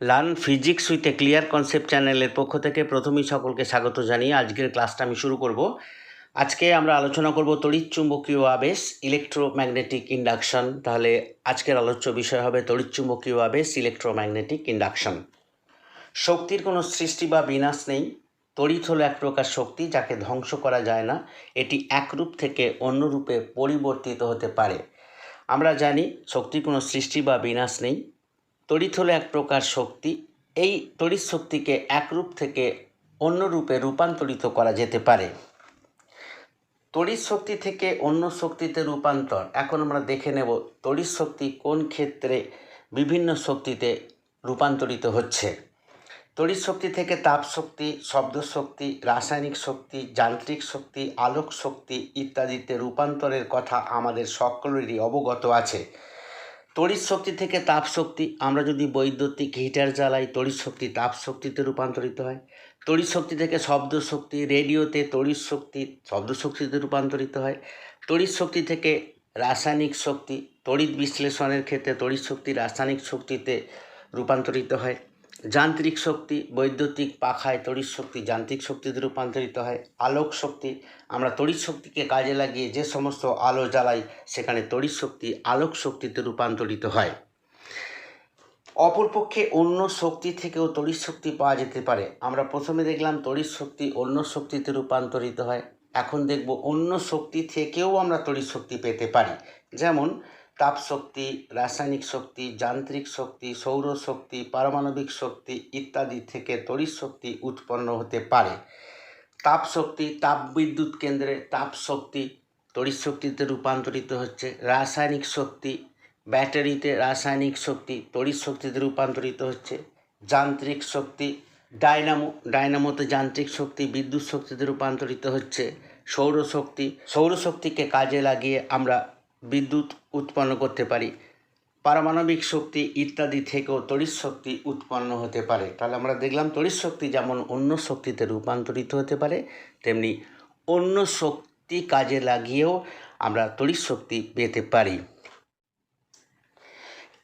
Learn physics with a clear concept চ্যানেলের পক্ষ থেকে প্রথমেই সকলকে স্বাগত জানিয়ে আজকের ক্লাসটা আমি শুরু করব। আজকে আমরা আলোচনা করব তড়িৎ চুম্বকীয় আবেশ ইলেকট্রোম্যাগনেটিক ইন্ডাকশন তাহলে আজকের আলোচ্য বিষয় হবে তড়িৎ চুম্বকীয় আবেশ ইলেকট্রোম্যাগনেটিক ইন্ডাকশন শক্তির কোনো সৃষ্টি বা বিনাশ নেই। তড়িৎ হলো এক প্রকার শক্তি যাকে ধ্বংস করা যায় না। এটি এক রূপ থেকে অন্য রূপে পরিবর্তিত হতে পারে। আমরা জানি শক্তির কোনো সৃষ্টি বা বিনাশ নেই। তড়িৎ হলো এক প্রকার শক্তি। এই তড়িৎ শক্তিকে এক রূপ থেকে অন্য রূপে রূপান্তরিত করা যেতে পারে। তড়িৎ শক্তি থেকে অন্য শক্তিতে রূপান্তর। এখন আমরা দেখে নেব তড়িৎ শক্তি কোন ক্ষেত্রে বিভিন্ন শক্তিতে রূপান্তরিত হচ্ছে। তড়িৎ শক্তি থেকে তাপ শক্তি, শব্দ শক্তি, রাসায়নিক শক্তি, যান্ত্রিক শক্তি, আলোক শক্তি ইত্যাদিতে রূপান্তরের কথা আমাদের সকলেরই অবগত আছে। তড়িৎ শক্তি থেকে তাপ শক্তি। আমরা যদি বৈদ্যুতিক হিটার জ্বালাই, তড়িৎ শক্তি তাপ শক্তিতে রূপান্তরিত হয়। তড়িৎ শক্তি থেকে শব্দ শক্তি, রেডিওতে তড়িৎ শক্তি শব্দ শক্তিতে রূপান্তরিত হয়। তড়িৎ শক্তি থেকে রাসায়নিক শক্তি, তড়িৎ বিশ্লেষণের ক্ষেত্রে তড়িৎ শক্তি রাসায়নিক শক্তিতে রূপান্তরিত হয়। যান্ত্রিক শক্তি, বৈদ্যুতিক পাখায় তড়িৎ শক্তি, যান্ত্রিক শক্তিতে রূপান্তরিত হয়। আলোক শক্তি, আমরা তড়িৎ শক্তিকে কাজে লাগিয়ে যে সমস্ত আলো জ্বালাই, সেখানে তড়িৎ শক্তি আলোক শক্তিতে রূপান্তরিত হয়। অপরপক্ষে অন্য শক্তি থেকেও তড়িৎ শক্তি পাওয়া যেতে পারে। আমরা প্রথমে দেখলাম তড়িৎ শক্তি অন্য শক্তিতে রূপান্তরিত হয়। এখন দেখব অন্য শক্তি থেকেও আমরা তড়িৎ শক্তি পেতে পারি। যেমন তাপ শক্তি, রাসায়নিক শক্তি, যান্ত্রিক শক্তি, সৌর শক্তি, পারমাণবিক শক্তি ইত্যাদি থেকে তড়িৎ শক্তি উৎপন্ন হতে পারে। তাপ শক্তি, তাপ বিদ্যুৎ কেন্দ্রে তাপ শক্তি তড়িৎ শক্তিতে রূপান্তরিত হচ্ছে। রাসায়নিক শক্তি, ব্যাটারিতে রাসায়নিক শক্তি তড়িৎ শক্তিতে রূপান্তরিত হচ্ছে। যান্ত্রিক শক্তি ডায়নামো ডায়নামোতে যান্ত্রিক শক্তি, বিদ্যুৎ শক্তিতে রূপান্তরিত হচ্ছে। সৌরশক্তি সৌরশক্তিকে কাজে লাগিয়ে আমরা বিদ্যুৎ উৎপন্ন করতে পারি। পারমাণবিক শক্তি ইত্যাদি থেকেও তড়িৎ শক্তি উৎপন্ন হতে পারে। তাহলে আমরা দেখলাম তড়িৎ শক্তি যেমন অন্য শক্তিতে রূপান্তরিত হতে পারে, তেমনি অন্য শক্তি কাজে লাগিয়েও আমরা তড়িৎ শক্তি পেতে পারি।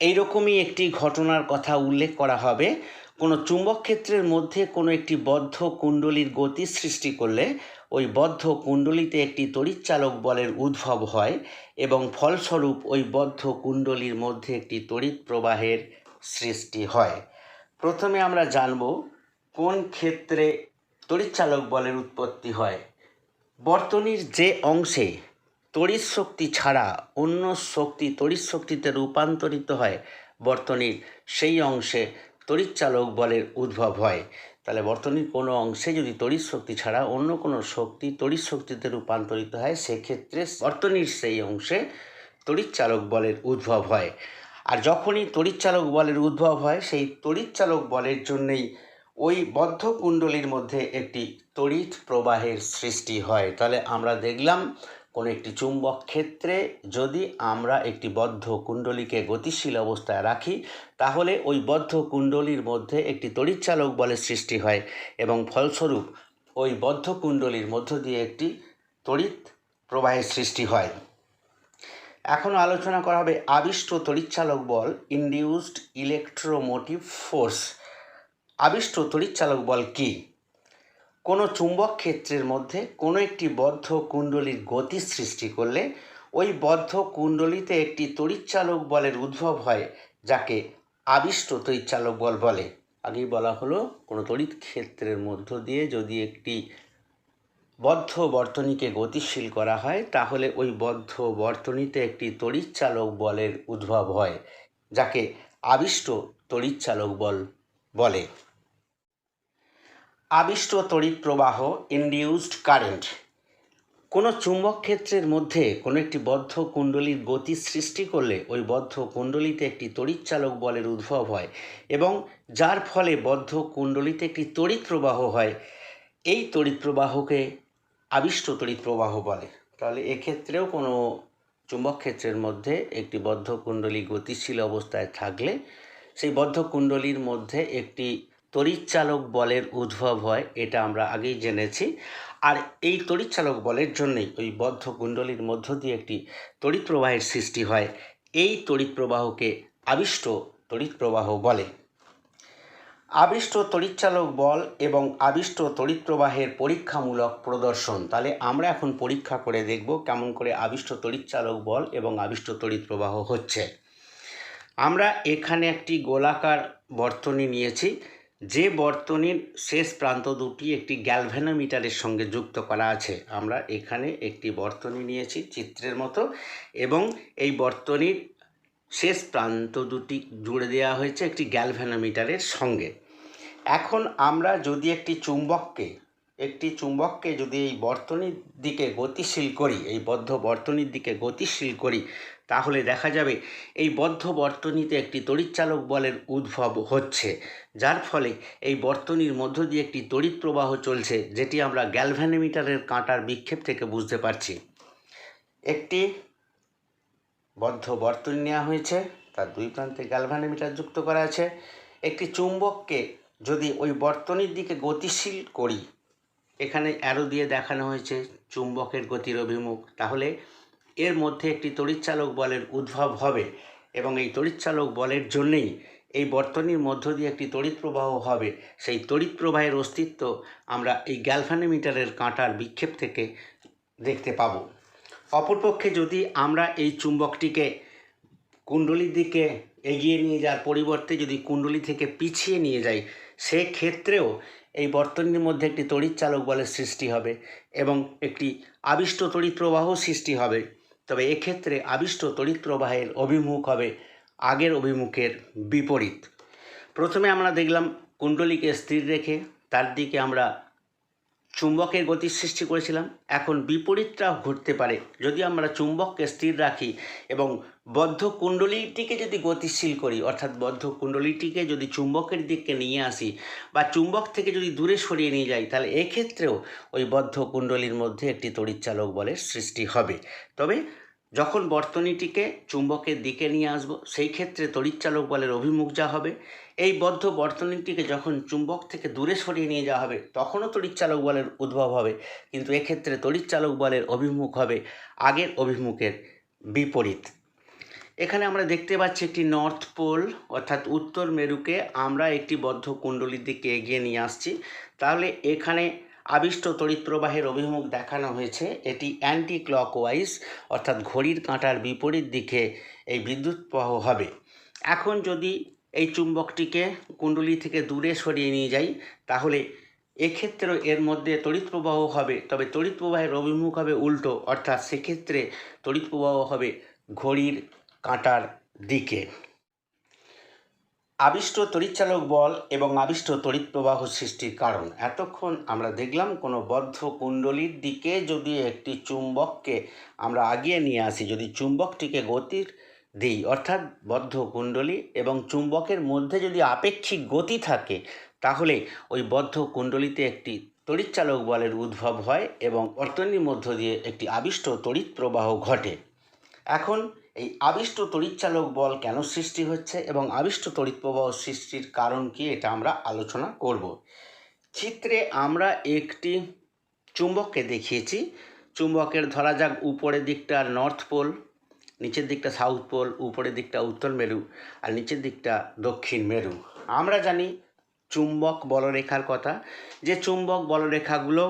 এইরকমই একটি ঘটনার কথা উল্লেখ করা হবে। কোনো চুম্বক ক্ষেত্রের মধ্যে কোনো একটি বদ্ধ কুণ্ডলীর গতি সৃষ্টি করলে ওই বদ্ধ কুণ্ডলিতে একটি তড়িৎচালক বলের উদ্ভব হয় এবং ফলস্বরূপ ওই বদ্ধ কুণ্ডলীর মধ্যে একটি তড়িৎ প্রবাহের সৃষ্টি হয়। প্রথমে আমরা জানব কোন ক্ষেত্রে তড়িৎচালক বলের উৎপত্তি হয়। বর্তনীর যে অংশে তড়িৎ শক্তি ছাড়া অন্য শক্তি তড়িৎ শক্তিতে রূপান্তরিত হয় বর্তনীর সেই অংশে তড়িৎচালক বলের উদ্ভব হয়। তাহলে বর্তনীর কোনো অংশে যদি তড়িৎ শক্তি ছাড়া অন্য কোনো শক্তি তড়িৎ শক্তিতে রূপান্তরিত হয়, সেক্ষেত্রে বর্তনীর সেই অংশে তড়িৎচালক বলের উদ্ভব হয়। আর যখনই তড়িৎচালক বলের উদ্ভব হয়, সেই তড়িৎচালক বলের জন্যেই ওই বদ্ধ কুণ্ডলীর মধ্যে একটি তড়িৎ প্রবাহের সৃষ্টি হয়। তাহলে আমরা দেখলাম কোনো একটি চুম্বক ক্ষেত্রে যদি আমরা একটি বদ্ধ কুণ্ডলীকে গতিশীল অবস্থায় রাখি, তাহলে ওই বদ্ধ কুণ্ডলীর মধ্যে একটি তড়িৎচালক বলের সৃষ্টি হয় এবং ফলস্বরূপ ওই বদ্ধ কুণ্ডলীর মধ্য দিয়ে একটি তড়িৎ প্রবাহের সৃষ্টি হয়। এখন আলোচনা করা হবে আবিষ্ট তড়িৎচালক বল ইনডিউসড ইলেকট্রোমোটিভ ফোর্স আবিষ্ট তড়িৎচালক বল কী? কোনো চুম্বক ক্ষেত্রের মধ্যে কোনো একটি বদ্ধ কুণ্ডলীর গতি সৃষ্টি করলে ওই বদ্ধ কুণ্ডলিতে একটি তড়িৎচালক বলের উদ্ভব হয়, যাকে আবিষ্ট তড়িৎচালক বল বলে। আগেই বলা হলো, কোনো তড়িৎ ক্ষেত্রের মধ্য দিয়ে যদি একটি বদ্ধ বর্তনীকে গতিশীল করা হয়, তাহলে ওই বদ্ধ বর্তনীতে একটি তড়িৎচালক বলের উদ্ভব হয়, যাকে আবিষ্ট তড়িৎচালক বল বলে। আবিষ্ট তড়িৎ প্রবাহ ইনডিউসড কারেন্ট কোনো চুম্বক ক্ষেত্রের মধ্যে কোনো একটি বদ্ধ কুণ্ডলীর গতি সৃষ্টি করলে ওই বদ্ধ কুণ্ডলিতে একটি তড়িৎচালক বলের উদ্ভব হয় এবং যার ফলে বদ্ধ কুণ্ডলিতে একটি তড়িৎ প্রবাহ হয়, এই তড়িৎ প্রবাহকে আবিষ্ট তড়িৎ প্রবাহ বলে। তাহলে এক্ষেত্রেও কোনো চুম্বক ক্ষেত্রের মধ্যে একটি বদ্ধ কুণ্ডলী গতিশীল অবস্থায় থাকলে সেই বদ্ধ কুণ্ডলীর মধ্যে একটি তড়িৎচালক বলের উদ্ভব হয়, এটা আমরা আগেই জেনেছি। আর এই তড়িৎচালক বলের জন্যই ওই বদ্ধ কুণ্ডলীর মধ্য দিয়ে একটি তড়িৎ প্রবাহের সৃষ্টি হয়। এই তড়িৎ প্রবাহকে আবিষ্ট তড়িৎ প্রবাহ বলে। আবিষ্ট তড়িৎচালক বল এবং আবিষ্ট তড়িৎ প্রবাহের পরীক্ষামূলক প্রদর্শন। তাহলে আমরা এখন পরীক্ষা করে দেখব কেমন করে আবিষ্ট তড়িৎচালক বল এবং আবিষ্ট তড়িৎ প্রবাহ হচ্ছে। আমরা এখানে একটি গোলাকার বর্তনী নিয়েছি। যে বর্তনীর শেষ প্রান্ত দুটি একটি গ্যালভেনোমিটারের সঙ্গে যুক্ত করা আছে, আমরা এখানে একটি বর্তনী নিয়েছি চিত্রের মতো, এবং এই বর্তনীর শেষ প্রান্ত দুটি জুড়ে দেওয়া হয়েছে একটি গ্যালভেনোমিটারের সঙ্গে। এখন আমরা যদি একটি চুম্বককে একটি চুম্বককে যদি এই বর্তনীর দিকে গতিশীল করি, এই বদ্ধ বর্তনীর দিকে গতিশীল করি, তাহলে দেখা যাবে এই বদ্ধ বর্তনীতে একটি তড়িৎচালক বলের উদ্ভব হচ্ছে, যার ফলে এই বর্তনীর মধ্য দিয়ে একটি তড়িৎ প্রবাহ চলছে, যেটি আমরা গ্যালভ্যানোমিটারের কাঁটার বিক্ষেপ থেকে বুঝতে পারছি। একটি বদ্ধ বর্তনী নেওয়া হয়েছে, তার দুই প্রান্তে গ্যালভ্যানোমিটার যুক্ত করা আছে। একটি চুম্বককে যদি ওই বর্তনীর দিকে গতিশীল করি এখানে অ্যারো দিয়ে দেখানো হয়েছে চুম্বকের গতির অভিমুখ। তাহলে এর মধ্যে একটি তড়িৎচালক বলের উদ্ভব হবে এবং এই তড়িৎচালক বলের জন্যেই এই বর্তনীর মধ্য দিয়ে একটি তড়িৎ প্রবাহ হবে। সেই তড়িৎ প্রবাহের অস্তিত্ব আমরা এই গ্যালফানোমিটারের কাঁটার বিক্ষেপ থেকে দেখতে পাবো। অপরপক্ষে যদি আমরা এই চুম্বকটিকে কুণ্ডলীর দিকে এগিয়ে নিয়ে যাওয়ার পরিবর্তে যদি কুণ্ডলী থেকে পিছিয়ে নিয়ে যাই, সেক্ষেত্রেও এই বর্তনীর মধ্যে একটি তড়িৎ চালক বলের সৃষ্টি হবে এবং একটি আবিষ্ট তড়িৎ প্রবাহ সৃষ্টি হবে। তবে এক্ষেত্রে আবিষ্ট তড়িৎ প্রবাহের অভিমুখ হবে আগের অভিমুখের বিপরীত। প্রথমে আমরা দেখলাম কুণ্ডলীকে স্থির রেখে, তার দিকে আমরা চুম্বকের গতির সৃষ্টি করেছিলাম। এখন বিপরীতটা ঘটতে পারে। যদি আমরা চুম্বককে স্থির রাখি এবং বদ্ধ কুণ্ডলীটিকে যদি গতিশীল করি, অর্থাৎ বদ্ধ কুণ্ডলীটিকে যদি চুম্বকের দিককে নিয়ে আসি বা চুম্বক থেকে যদি দূরে সরিয়ে নিয়ে যাই, তাহলে এক্ষেত্রেও ওই বদ্ধ কুণ্ডলীর মধ্যে একটি তড়িৎচালক বলের সৃষ্টি হবে। তবে যখন বর্তনীটিকে চুম্বকের দিকে নিয়ে আসব, সেই ক্ষেত্রে তড়িৎচালক বলের অভিমুখ যা হবে, এই বদ্ধ বর্তনীটিকে যখন চুম্বক থেকে দূরে সরিয়ে নিয়ে যাওয়া হবে, তখনও তড়িৎচালক বলের উদ্ভব হবে। কিন্তু এক্ষেত্রে তড়িৎচালক বলের অভিমুখ হবে আগের অভিমুখের বিপরীত। এখানে আমরা দেখতে পাচ্ছি একটি নর্থ পোল, অর্থাৎ উত্তর মেরুকে আমরা একটি বদ্ধ কুণ্ডলীর দিকে এগিয়ে নিয়ে আসছি। তাহলে এখানে আবিষ্ট তড়িৎ প্রবাহের অভিমুখ দেখানো হয়েছে। এটি অ্যান্টি ক্লকওয়াইজ অর্থাৎ ঘড়ির কাঁটার বিপরীত দিকে এই বিদ্যুৎ প্রবাহ হবে। এখন যদি এই চুম্বকটিকে কুণ্ডলী থেকে দূরে সরিয়ে নিয়ে যাই, তাহলে এক্ষেত্রেও এর মধ্যে তড়িৎ প্রবাহ হবে, তবে তড়িৎ প্রবাহের অভিমুখ হবে উল্টো, অর্থাৎ সেক্ষেত্রে তড়িৎ প্রবাহ হবে ঘড়ির কাঁটার দিকে। আবিষ্ট তড়িৎচালক বল এবং আবিষ্ট তড়িৎ প্রবাহ সৃষ্টির কারণ। এতক্ষণ আমরা দেখলাম কোনো বদ্ধ কুণ্ডলীর দিকে যদি একটি চুম্বককে আমরা আগিয়ে নিয়ে আসি, যদি চুম্বকটিকে গতির দিই, অর্থাৎ বদ্ধ কুণ্ডলী এবং চুম্বকের মধ্যে যদি আপেক্ষিক গতি থাকে, তাহলে ওই বদ্ধ কুণ্ডলীতে একটি তড়িৎচালক বলের উদ্ভব হয় এবং বর্তনীর মধ্য দিয়ে একটি আবিষ্ট তড়িৎ প্রবাহ ঘটে। এখন এই আবিষ্ট তড়িৎচালক বল কেন সৃষ্টি হচ্ছে এবং আবিষ্ট তড়িৎ প্রবাহ সৃষ্টির কারণ কি এটা আমরা আলোচনা করব। চিত্রে আমরা একটি চুম্বককে দেখিয়েছি। চুম্বকের ধরা যাক উপরের দিকটা নর্থ পোল নিচের দিকটা সাউথ পোল উপরের দিকটা উত্তর মেরু আর নিচের দিকটা দক্ষিণ মেরু। আমরা জানি চুম্বক বলরেখার কথা। যে চুম্বক বলরেখাগুলো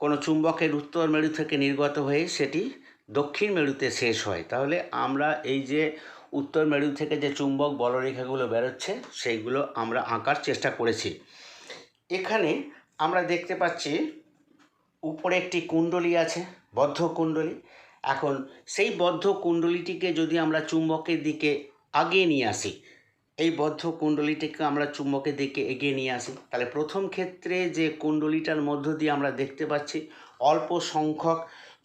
কোনো চুম্বকের উত্তর মেরু থেকে নির্গত হয়ে সেটি দক্ষিণ মেরুতে শেষ হয়। তাহলে আমরা এই যে উত্তর মেরু থেকে যে চুম্বক বলরেখাগুলো বেরোচ্ছে, সেইগুলো আমরা আঁকার চেষ্টা করেছি। এখানে আমরা দেখতে পাচ্ছি উপরে একটি কুণ্ডলী আছে, বদ্ধ কুণ্ডলী। এখন সেই বদ্ধ কুণ্ডলীটিকে যদি আমরা চুম্বকের দিকে আগিয়ে নিয়ে আসি, এই বদ্ধ কুণ্ডলীটিকে আমরা চুম্বকের দিকে এগিয়ে নিয়ে আসি, তাহলে প্রথম ক্ষেত্রে যে কুণ্ডলীটার মধ্য দিয়ে আমরা দেখতে পাচ্ছি অল্প সংখ্যক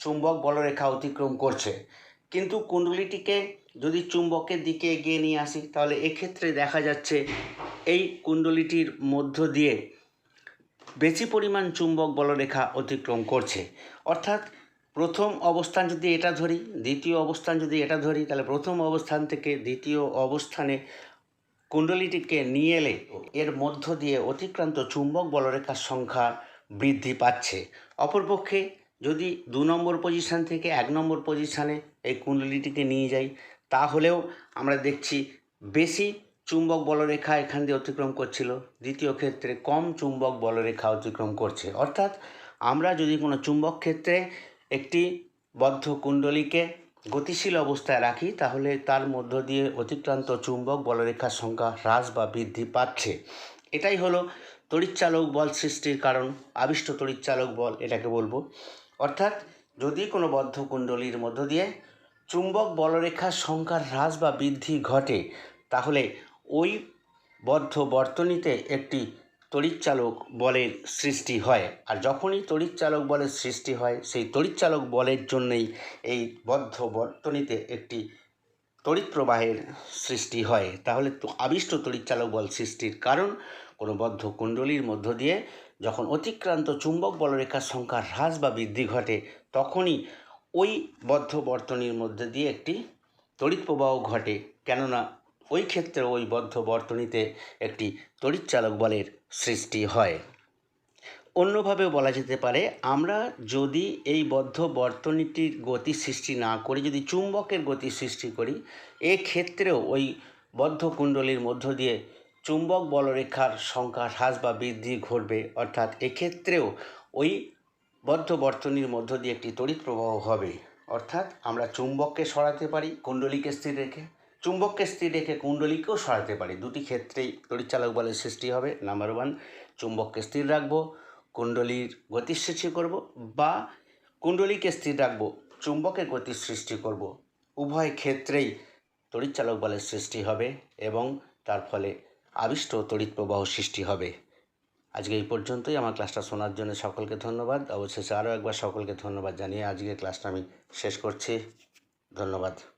চুম্বক বলরেখা অতিক্রম করছে। কিন্তু কুণ্ডলীটিকে যদি চুম্বকের দিকে এগিয়ে নিয়ে আসি, তাহলে এক্ষেত্রে দেখা যাচ্ছে এই কুণ্ডলীটির মধ্য দিয়ে বেশি পরিমাণ চুম্বক বলরেখা অতিক্রম করছে। অর্থাৎ প্রথম অবস্থান যদি এটা ধরি, দ্বিতীয় অবস্থান যদি এটা ধরি, তাহলে প্রথম অবস্থান থেকে দ্বিতীয় অবস্থানে কুণ্ডলীটিকে নিয়ে এলে এর মধ্য দিয়ে অতিক্রান্ত চুম্বক বলরেখার সংখ্যা বৃদ্ধি পাচ্ছে। অপরপক্ষে যদি দু নম্বর পজিশান থেকে এক নম্বর পজিশানে এই কুণ্ডলীটিকে নিয়ে যাই, তাহলেও আমরা দেখছি বেশি চুম্বক বলরেখা এখান দিয়ে অতিক্রম করছিল। দ্বিতীয় ক্ষেত্রে কম চুম্বক বলরেখা অতিক্রম করছে। অর্থাৎ আমরা যদি কোনো চুম্বক ক্ষেত্রে একটি বদ্ধ কুণ্ডলীকে গতিশীল অবস্থায় রাখি, তাহলে তার মধ্য দিয়ে অতিক্রান্ত চুম্বক বলরেখার সংখ্যা হ্রাস বা বৃদ্ধি পাচ্ছে। এটাই হলো তড়িৎচালক বল সৃষ্টির কারণ, আবিষ্ট তড়িৎচালক বল এটাকে বলব। অর্থাৎ যদি কোনো বদ্ধ কুণ্ডলীর মধ্য দিয়ে চুম্বক বলরেখার সংখ্যার হ্রাস বা বৃদ্ধি ঘটে, তাহলে ওই বদ্ধ বর্তনীতে একটি তড়িৎচালক বলের সৃষ্টি হয়। আর যখনই তড়িৎচালক বলের সৃষ্টি হয়, সেই তড়িৎচালক বলের জন্যই এই বদ্ধ বর্তনীতে একটি তড়িৎ প্রবাহের সৃষ্টি হয়। তাহলে আবিষ্ট তড়িৎচালক বল সৃষ্টির কারণ কোনো বদ্ধ কুণ্ডলীর মধ্য দিয়ে যখন অতিক্রান্ত চুম্বক বলরেখার সংখ্যা হ্রাস বা বৃদ্ধি ঘটে, তখনই ওই বদ্ধ বর্তনীর মধ্যে দিয়ে একটি তড়িৎ প্রবাহ ঘটে। কেননা ওই ক্ষেত্রে ওই বদ্ধ বর্তনীতে একটি তড়িৎচালক বলের সৃষ্টি হয়। অন্যভাবেও বলা যেতে পারে, আমরা যদি এই বদ্ধ বর্তনীটির গতি সৃষ্টি না করে, যদি চুম্বকের গতি সৃষ্টি করি, এক্ষেত্রেও ওই বদ্ধ কুণ্ডলীর মধ্য দিয়ে চুম্বক বলরেখার সংখ্যা হ্রাস বা বৃদ্ধি ঘটবে। অর্থাৎ এক্ষেত্রেও ওই বদ্ধ বর্তনীর মধ্য দিয়ে একটি তড়িৎ প্রবাহ হবে। অর্থাৎ আমরা চুম্বককে সরাতে পারি কুণ্ডলীকে স্থির রেখে। চুম্বককে স্থির রেখে কুণ্ডলীকেও সরাতে পারি। দুটি ক্ষেত্রেই তড়িৎচালক বলের সৃষ্টি হবে। নাম্বার ওয়ান চুম্বককে স্থির রাখব, কুণ্ডলীর গতির সৃষ্টি করব বা কুণ্ডলীকে স্থির রাখব, চুম্বকের গতির সৃষ্টি করব। উভয় ক্ষেত্রেই তড়িৎচালক বলের সৃষ্টি হবে এবং তার ফলে আবিষ্ট তড়িৎ প্রবাহ সৃষ্টি হবে। আজকে এই পর্যন্তই। আমার ক্লাসটা শোনার জন্য সকলকে ধন্যবাদ। অবশেষে আরও একবার সকলকে ধন্যবাদ জানিয়ে আজকের ক্লাসটা আমি শেষ করছি। ধন্যবাদ।